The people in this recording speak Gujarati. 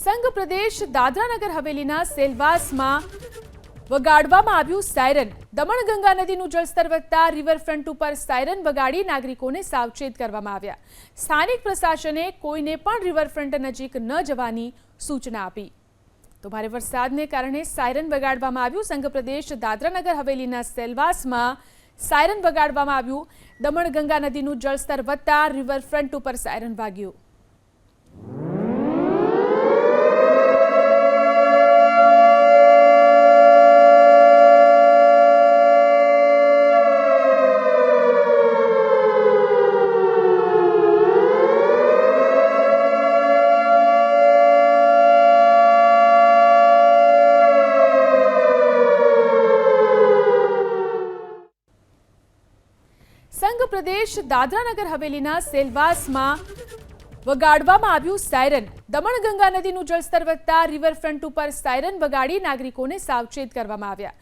સંઘ પ્રદેશ દાદરાનગર હવેલીના સેલવાસમાં વગાડવામાં આવ્યું સાયરન. દમણ ગંગા નદીનું જળસ્તર વધતા રિવરફ્રન્ટ ઉપર સાયરન વગાડી નાગરિકોને સાવચેત કરવામાં આવ્યા. સ્થાનિક પ્રશાસને કોઈને પણ રિવરફ્રન્ટ નજીક ન જવાની સૂચના આપી. તો ભારે વરસાદને કારણે સાયરન વગાડવામાં આવ્યું. સંઘ પ્રદેશ દાદરાનગર હવેલીના સેલવાસમાં સાયરન વગાડવામાં આવ્યું. દમણ ગંગા નદીનું જળસ્તર વધતા રિવરફ્રન્ટ ઉપર સાયરન વાગ્યું. સંઘ પ્રદેશ દાદરાનગર હવેલીના સેલવાસમાં વગાડવામાં આવ્યું સાયરન. દમણ ગંગા નદીનું જળસ્તર વધતા રિવરફ્રન્ટ ઉપર સાયરન વગાડી નાગરિકોને સાવચેત કરવામાં આવ્યા.